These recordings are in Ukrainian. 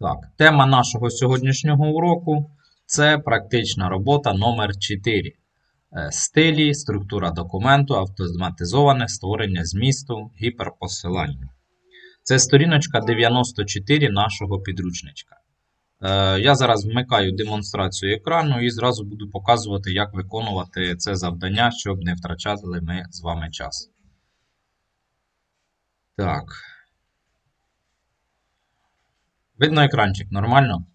Так, тема нашого сьогоднішнього уроку це практична робота номер 4. Е, Стилі, структура документу, автоматизоване створення змісту, гіперпосилання. Це сторіночка 94 нашого підручничка. Е, Я зараз вмикаю демонстрацію екрану і зразу буду показувати, як виконувати це завдання, щоб не втрачали ми з вами час. Так. Видно екранчик, нормально?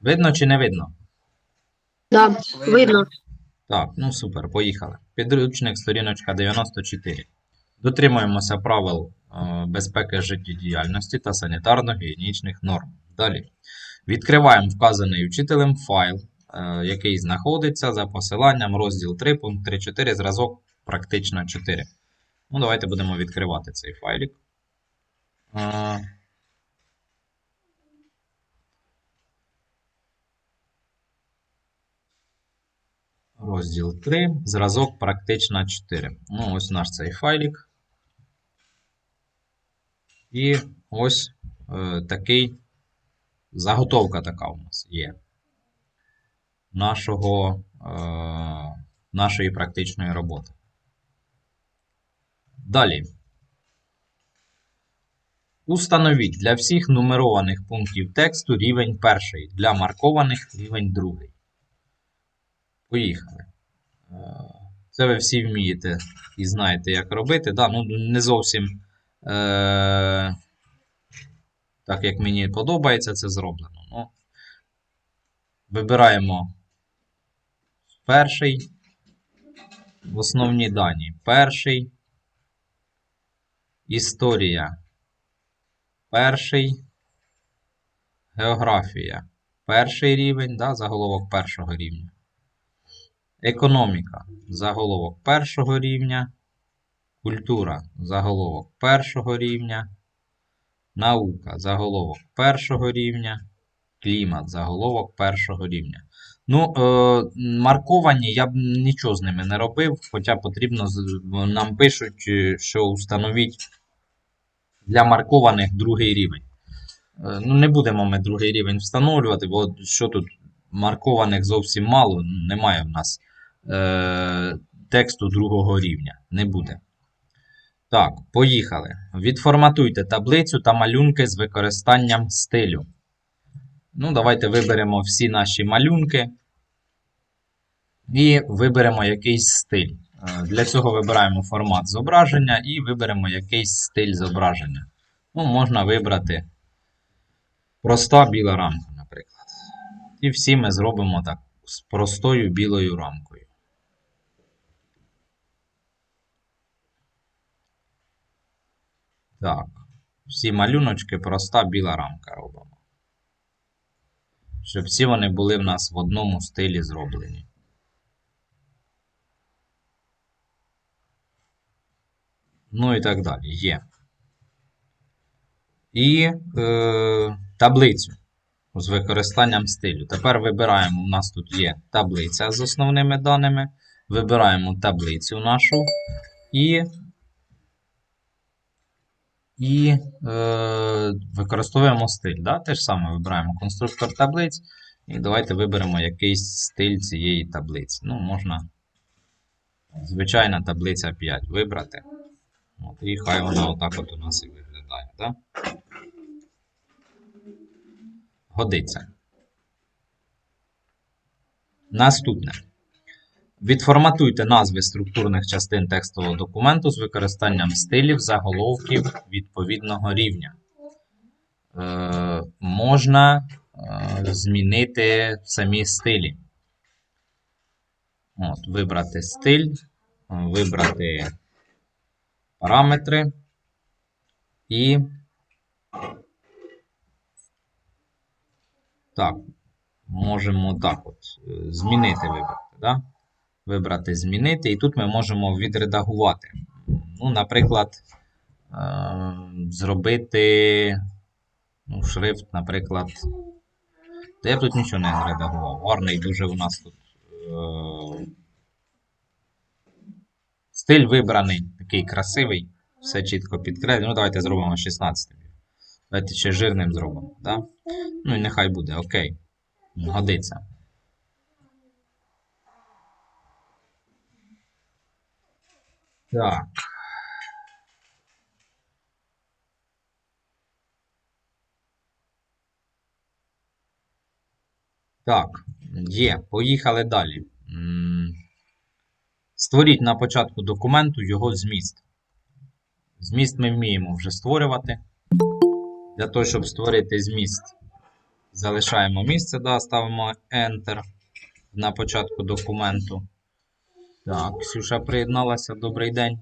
Видно чи не видно? Да, видно. Так, ну супер, поїхали. Підручник, сторіночка 94. Дотримуємося правил е, безпеки життєдіяльності та санітарно-гігієнічних норм. Далі. Відкриваємо вказаний вчителем файл, е, який знаходиться за посиланням розділ 3, пункт 3.4, зразок практично 4. Ну, давайте будемо відкривати цей файлик. Е, Розділ 3, зразок практична 4. Ну, ось наш цей файлик. І ось е, такий заготовка така у нас є. Нашого, е, нашої практичної роботи. Далі. Установіть для всіх нумерованих пунктів тексту рівень перший, для маркованих рівень другий. Поїхали. Е, Це ви всі вмієте і знаєте, як робити. Да, ну, не зовсім е, так, як мені подобається, це зроблено. Ну, вибираємо перший. В основні дані. Перший. Історія. Перший. Географія. Перший рівень, да, заголовок першого рівня. Економіка заголовок першого рівня, культура заголовок першого рівня, наука заголовок першого рівня, клімат заголовок першого рівня. Ну, е, марковані я б нічого з ними не робив, хоча потрібно нам пишуть, е, що установіть для маркованих другий рівень. Е, Ну, не будемо ми другий рівень встановлювати, бо що тут маркованих зовсім мало, немає в нас е, тексту другого рівня. Не буде. Так, поїхали. Відформатуйте таблицю та малюнки з використанням стилю. Ну, давайте виберемо всі наші малюнки. І виберемо якийсь стиль. Е, Для цього вибираємо формат зображення і виберемо якийсь стиль зображення. Ну, можна вибрати проста біла рамка, наприклад. І всі ми зробимо так з простою білою рамкою. Так, всі малюночки проста біла рамка робимо. Щоб всі вони були в нас в одному стилі зроблені. Ну і так далі. Є. І е, таблицю з використанням стилю. Тепер вибираємо, у нас тут є таблиця з основними даними. Вибираємо таблицю нашу і, і е, використовуємо стиль. Да? Те ж саме вибираємо конструктор таблиць. І давайте виберемо якийсь стиль цієї таблиці. Ну, можна звичайна таблиця 5 вибрати. От, і хай вона отак от у нас і виглядає. Да? Годиться. Наступне. Відформатуйте назви структурних частин текстового документу з використанням стилів заголовків відповідного рівня. Е, можна е, змінити самі стилі. От, вибрати стиль, вибрати параметри і так, можемо так от е, змінити вибрати. Да? Вибрати змінити, і тут ми можемо відредагувати. Ну, наприклад, е, зробити ну, шрифт, наприклад. Та я тут нічого не редагував. Гарний дуже у нас тут. Е, стиль вибраний, такий красивий. все чітко підкреслено. Ну, давайте зробимо 16. Давайте ще жирним зробимо. Да? Ну і нехай буде, окей. Годиться. Так. Так, є. Поїхали далі. Створіть на початку документу його зміст. Зміст ми вміємо вже створювати. Для того, щоб створити зміст, залишаємо місце, да, ставимо Enter на початку документу. Так, Ксюша приєдналася. Добрий день.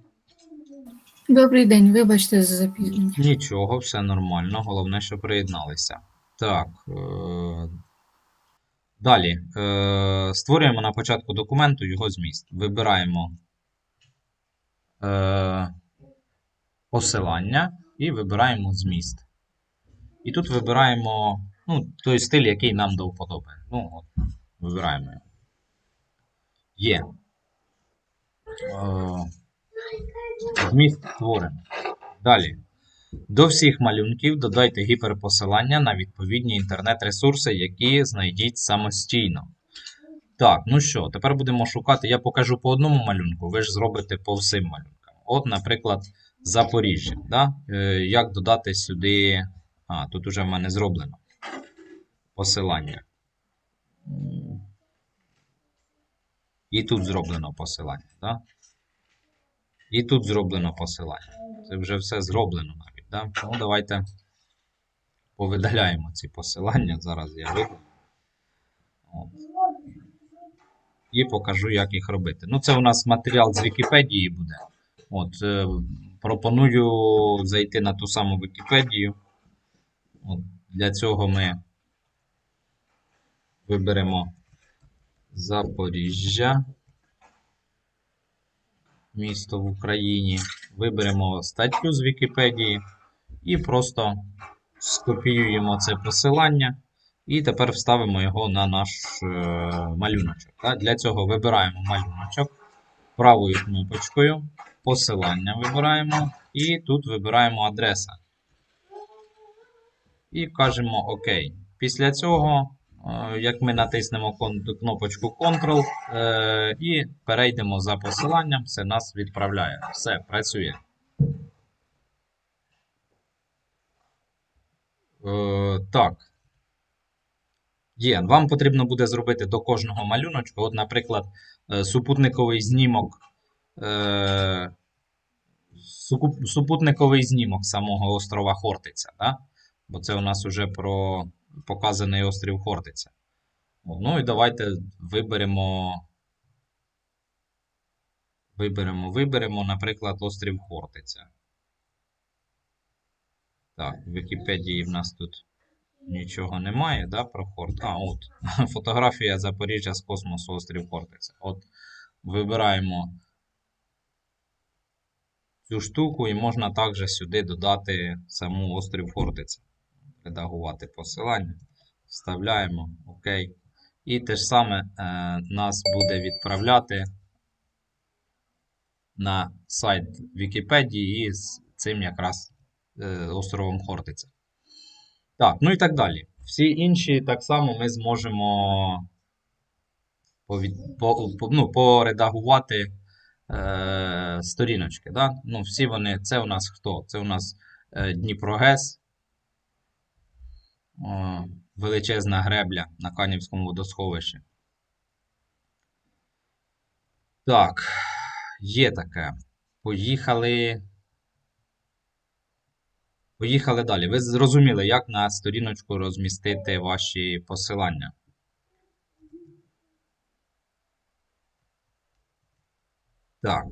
Добрий день, вибачте за запізнення. Нічого, все нормально. Головне, що приєдналися. Так. Далі. Е- створюємо на початку документу його зміст. Вибираємо е- посилання і вибираємо зміст. І тут вибираємо ну, той стиль, який нам до вподоби. Ну, от, вибираємо його. Є. Е- зміст створено. Далі. До всіх малюнків додайте гіперпосилання на відповідні інтернет-ресурси, які знайдіть самостійно. Так, ну що, тепер будемо шукати. Я покажу по одному малюнку, ви ж зробите по всім малюнкам. От, наприклад, Запоріжжя. Да? Е, як додати сюди. А, тут уже в мене зроблено посилання. І тут зроблено посилання. Да? І тут зроблено посилання. Це вже все зроблено навіть. Да? Тому давайте повидаляємо ці посилання. Зараз я видалю. І покажу, як їх робити. Ну, це у нас матеріал з Вікіпедії буде. От, е, пропоную зайти на ту саму Вікіпедію. От, для цього ми виберемо Запоріжжя місто в Україні. Виберемо статтю з Вікіпедії і просто скопіюємо це посилання. І тепер вставимо його на наш е, малюночок. Так? Для цього вибираємо малюночок правою кнопочкою, посилання вибираємо, і тут вибираємо адреса. І кажемо ОК. Після цього Е, як ми натиснемо кнопочку Ctrl е, і перейдемо за посиланням, це нас відправляє. Все, працює. Е, так. Є. Вам потрібно буде зробити до кожного малюночку. От, наприклад, е, супутниковий знімок. Е, супутниковий знімок самого острова Хортиця. Да? Бо це у нас уже про показаний острів Хортиця. Ну і давайте виберемо. Виберемо, виберемо, наприклад, острів Хортиця. Так, в Вікіпедії в нас тут нічого немає, да, про Хорт. А, от. Фотографія Запоріжжя з космосу острів Хортиця. От, вибираємо цю штуку і можна також сюди додати саму острів Хортиця редагувати посилання. Вставляємо ОК. І те ж саме е, нас буде відправляти на сайт Вікіпедії із цим якраз островом Хортиця. Так, ну і так далі. Всі інші так само ми зможемо повід, по, по, ну, поредагувати е, сторіночки. Да? Ну, всі вони, це у нас хто? Це у нас е, Дніпрогес. О, величезна гребля на Канівському водосховищі. Так, є таке. Поїхали. Поїхали далі. Ви зрозуміли, як на сторіночку розмістити ваші посилання. Так.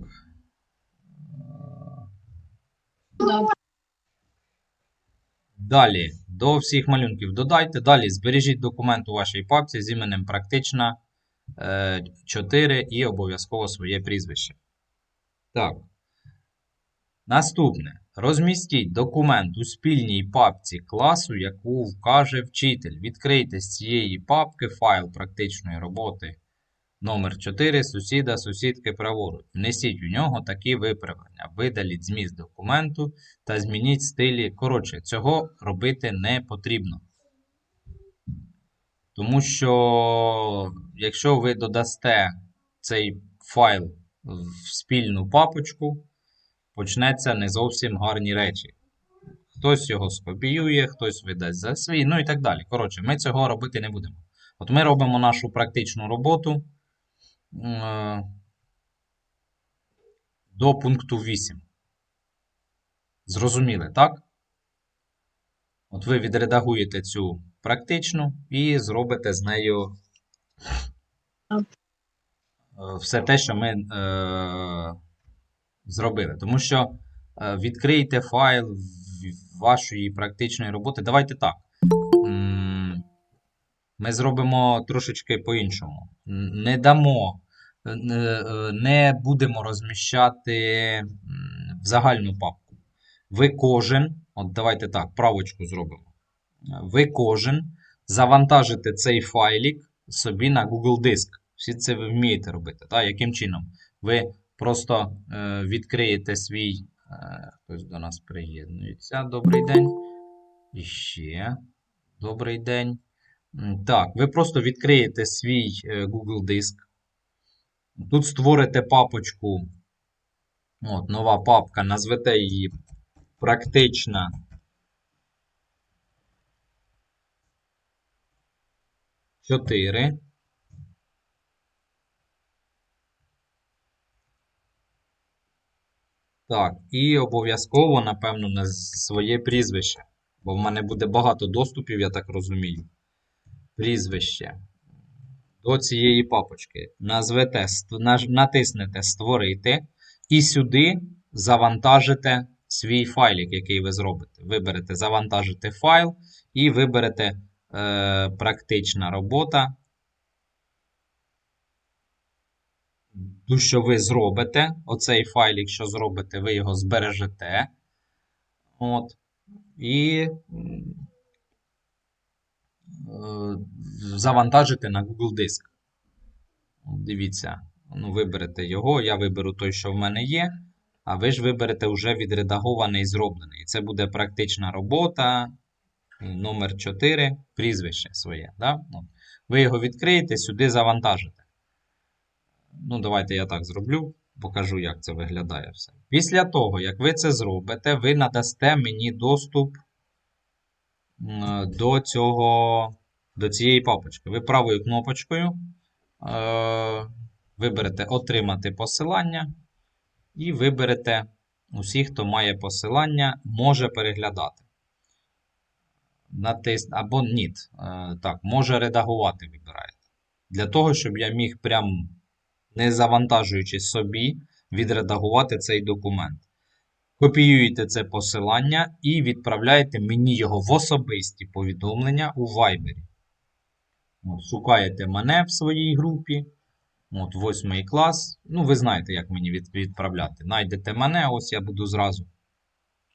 Далі, до всіх малюнків додайте. Далі збережіть документ у вашій папці з іменем практична е, 4 і обов'язково своє прізвище. Так. Наступне. Розмістіть документ у спільній папці класу, яку вкаже вчитель. Відкрийте з цієї папки файл практичної роботи Номер 4 сусіда, сусідки праворуч. Внесіть у нього такі виправлення. Видаліть зміст документу та змініть стилі. Коротше, цього робити не потрібно. Тому що, якщо ви додасте цей файл в спільну папочку, почнеться не зовсім гарні речі. Хтось його скопіює, хтось видасть за свій, ну і так далі. Коротше, ми цього робити не будемо. От ми робимо нашу практичну роботу е, до пункту 8. Зрозуміли, так? От ви відредагуєте цю практичну і зробите з нею е, все те, що ми е, зробили. Тому що е, відкрийте файл вашої практичної роботи. Давайте так. Ми зробимо трошечки по-іншому. Не дамо, е, не- будемо розміщати в загальну папку. Ви кожен, от давайте так, правочку зробимо. Ви кожен завантажите цей файлік собі на Google Диск. Всі це ви вмієте робити. Так? Яким чином? Ви просто е, відкриєте свій. Е, хтось до нас приєднується. Добрий день. І ще. Добрий день. Так, ви просто відкриєте свій е, Google Диск. Тут створите папочку. От, нова папка, назвете її практична. Чотири. Так, і обов'язково, напевно, на своє прізвище. Бо в мене буде багато доступів, я так розумію. Прізвище. До цієї папочки. Назвете, натиснете Створити. І сюди завантажите свій файлик, який ви зробите. Виберете Завантажити файл і виберете е, Практична робота. Ту, що ви зробите, оцей файлик, що зробите, ви його збережете. От. І е, завантажите на Google Диск. Дивіться, ну, виберете його, я виберу той, що в мене є, а ви ж виберете вже відредагований і зроблений. І це буде практична робота, номер 4, прізвище своє. Да? Ви його відкриєте, сюди завантажите. Ну, давайте я так зроблю, покажу, як це виглядає все. Після того, як ви це зробите, ви надасте мені доступ до, цього, до цієї папочки. Ви правою кнопочкою е, виберете Отримати посилання і виберете усіх, хто має посилання, може переглядати. Натис... Або ні. Е, так, може редагувати вибираєте. Для того, щоб я міг прям не завантажуючи собі, відредагувати цей документ. Копіюєте це посилання і відправляєте мені його в особисті повідомлення у Viber. От, шукаєте мене в своїй групі. От, восьмий клас. Ну, ви знаєте, як мені відправляти. Найдете мене, ось я буду зразу.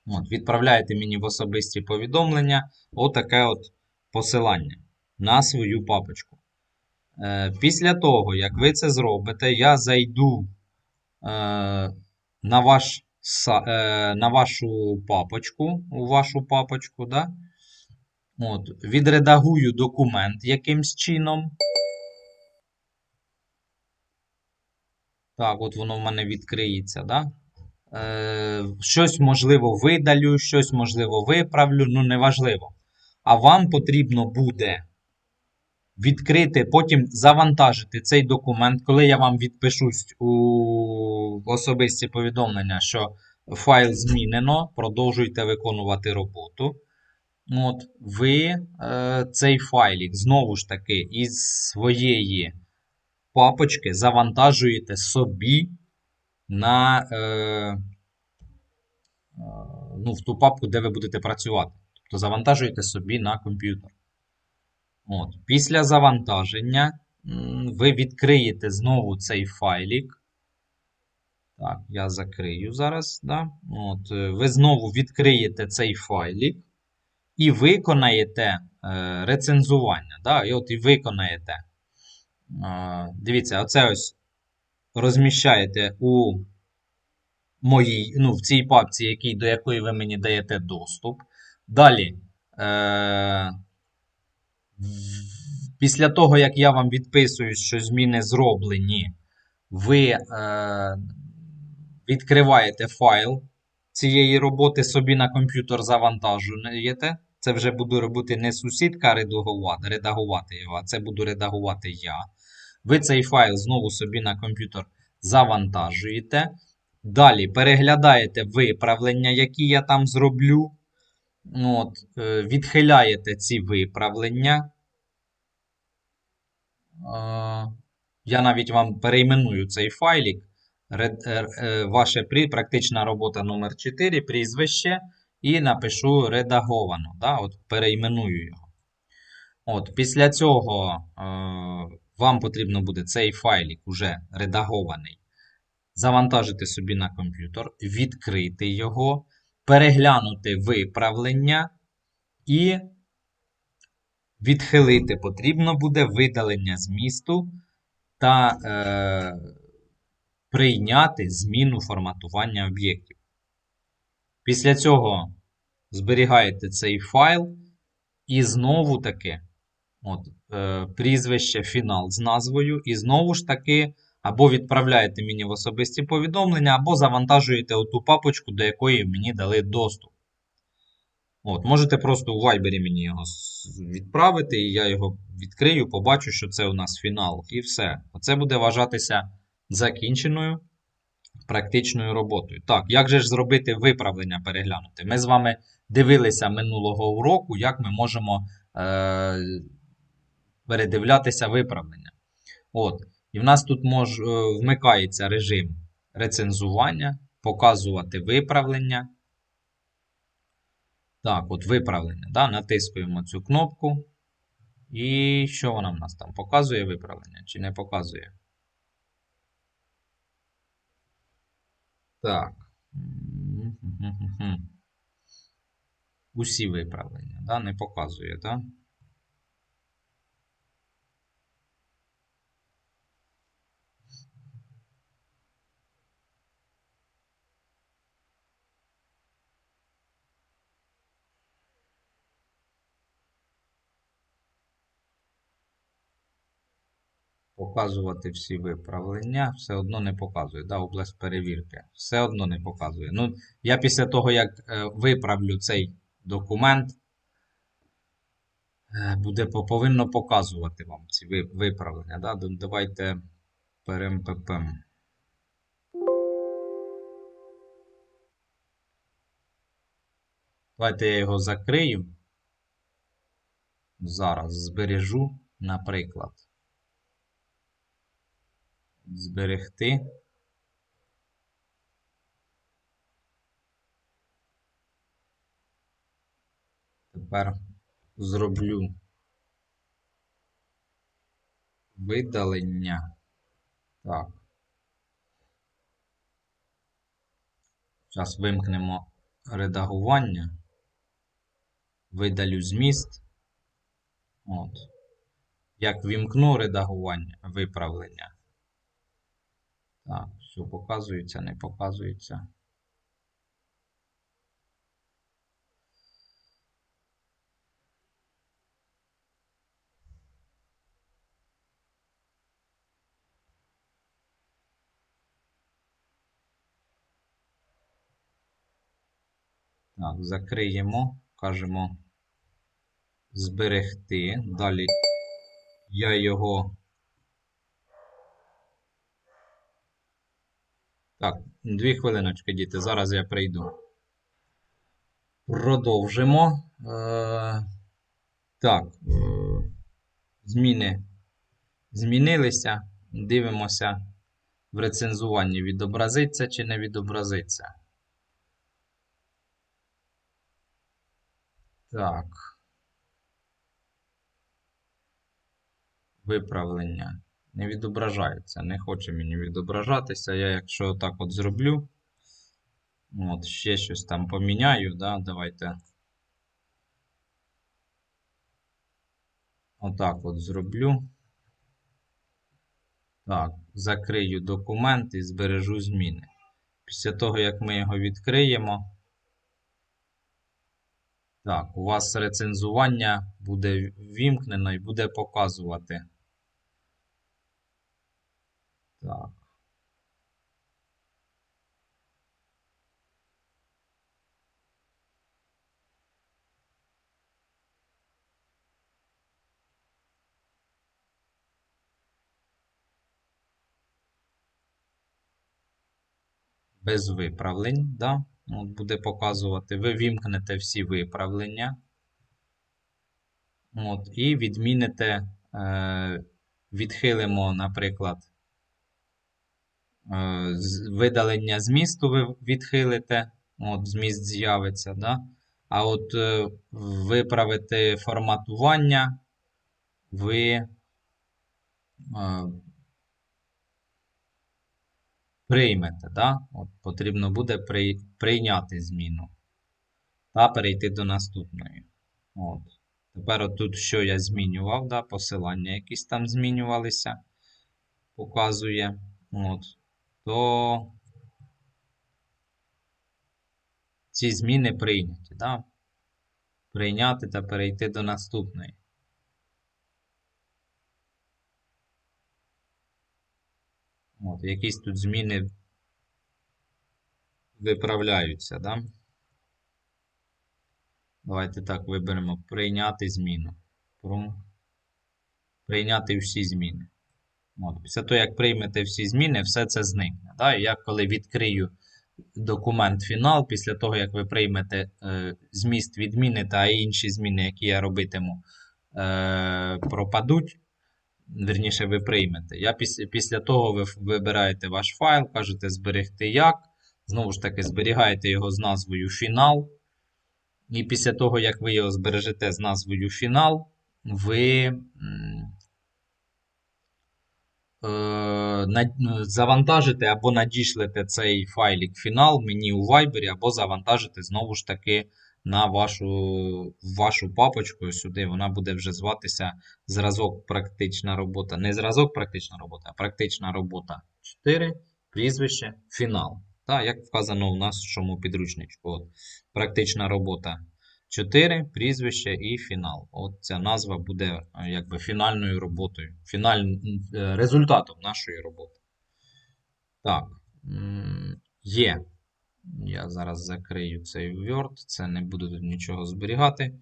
От, відправляєте мені в особисті повідомлення отаке от посилання на свою папочку. Е, Після того, як ви це зробите, я зайду е, на, ваш, е, на вашу папочку, у вашу папочку, да? От, відредагую документ якимсь чином. Так, от воно в мене відкриється, да? Е, щось, можливо, видалю, щось, можливо, виправлю, ну неважливо. А вам потрібно буде відкрити, потім завантажити цей документ, коли я вам відпишусь у особисті повідомлення, що файл змінено, продовжуйте виконувати роботу. От, ви е, цей файлік знову ж таки із своєї папочки завантажуєте собі на е, е, ну, в ту папку, де ви будете працювати. Тобто завантажуєте собі на комп'ютер. От. Після завантаження ви відкриєте знову цей файлік. Так, я закрию зараз. Да? От, е, ви знову відкриєте цей файлік і виконаєте е, рецензування. Да? І от і виконаєте А, Дивіться, оце ось розміщаєте у моїй, ну, в цій папці, якій, до якої ви мені даєте доступ. Далі, е, після того, як я вам відписую, що зміни зроблені, ви е, відкриваєте файл цієї роботи собі на комп'ютер завантажуєте. Це вже буду робити не сусідка редагувати, редагувати його, а це буду редагувати я. Ви цей файл знову собі на комп'ютер завантажуєте. Далі переглядаєте виправлення, які я там зроблю. От, е, відхиляєте ці виправлення. Е, Я навіть вам перейменую цей файлік. Е, при- практична робота номер 4 прізвище, і напишу редаговано. Да? От перейменую його. От, після цього е, вам потрібно буде цей файлік уже редагований. Завантажити собі на комп'ютер, відкрити його, переглянути виправлення і відхилити потрібно буде видалення змісту та е, прийняти зміну форматування об'єктів. Після цього зберігаєте цей файл і знову таки от, е, прізвище фінал з назвою, і знову ж таки або відправляєте мені в особисті повідомлення, або завантажуєте оту папочку, до якої мені дали доступ. От, можете просто у Viber мені його відправити, і я його відкрию, побачу, що це у нас фінал, і все. Оце буде вважатися закінченою практичною роботою. Так, як же ж зробити виправлення переглянути? Ми з вами дивилися минулого уроку, як ми можемо е, передивлятися виправлення. От. І в нас тут мож, е, вмикається режим рецензування, показувати виправлення. Так, от виправлення. Да? Натискуємо цю кнопку. І що вона в нас там? Показує виправлення чи не показує? Так. Усі виправлення, да? Не показує, так? Показувати всі виправлення, все одно не показує. Да, область перевірки. Все одно не показує. Ну, я після того, як е, виправлю цей документ, е, буде, по- повинно показувати вам ці ви- виправлення. Да? Давайте перемпепем. Давайте я його закрию. Зараз збережу, наприклад. Зберегти. Тепер зроблю видалення. Так. Зараз вимкнемо редагування. Видалю зміст. От. Як вімкну редагування, виправлення. Так, що показується, не показується. Так, закриємо, кажемо зберегти. Далі я його. Так, дві хвилиночки, діти. Зараз я прийду. Продовжимо. Е, так. Зміни змінилися. Дивимося в рецензуванні, відобразиться чи не відобразиться. Так. Виправлення. Не відображається. Не хоче мені відображатися. Я, якщо так от зроблю. От, ще щось там поміняю, да, давайте. Отак от зроблю. Так, закрию документ і збережу зміни. Після того, як ми його відкриємо. Так, у вас рецензування буде ввімкнено і буде показувати. Так. без виправлень, да? От буде показувати. Ви вімкнете всі виправлення. От, і відміните, е, відхилимо, наприклад, видалення змісту ви відхилите. От, зміст з'явиться, да? А от е, виправити форматування ви е, приймете, да? От потрібно буде при, прийняти зміну та перейти до наступної. От. Тепер от тут, що я змінював, да? посилання якісь там змінювалися, показує. От. То ці зміни прийняті, да? Прийняти та перейти до наступної. От, якісь тут зміни виправляються, да? Давайте так виберемо прийняти зміну. Прийняти всі зміни. От. Після того, як приймете всі зміни, все це зникне. Да? Я коли відкрию документ фінал, після того, як ви приймете е, зміст відміни та інші зміни, які я робитиму, е, пропадуть. Вірніше, ви приймете. Я після, після того ви вибираєте ваш файл, кажете зберегти як. Знову ж таки, зберігаєте його з назвою фінал. І після того, як ви його збережете з назвою фінал, ви е, завантажите або надішлете цей файлик фінал мені у Viber, або завантажите знову ж таки на вашу, вашу папочку сюди. Вона буде вже зватися зразок практична робота. Не зразок практична робота, а практична робота 4, прізвище, фінал. Так, як вказано у нас в чому підручничку. От, практична робота 4, прізвище і фінал. От ця назва буде е, якби фінальною роботою, фіналь... е, результатом нашої роботи. Так, є. Я зараз закрию цей Word, це не буду тут нічого зберігати.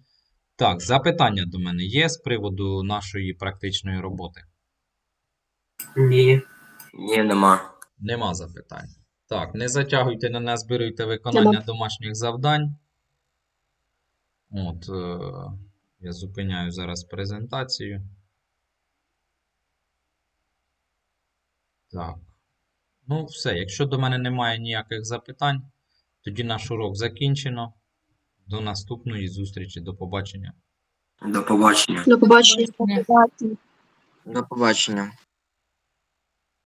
Так, запитання до мене є з приводу нашої практичної роботи. Ні. Ні, нема. Нема запитань. Так, не затягуйте, не назбируйте виконання домашніх завдань. От, е, я зупиняю зараз презентацію. Так. Ну, все. Якщо до мене немає ніяких запитань, тоді наш урок закінчено. До наступної зустрічі. До побачення. До побачення. До побачення. До побачення.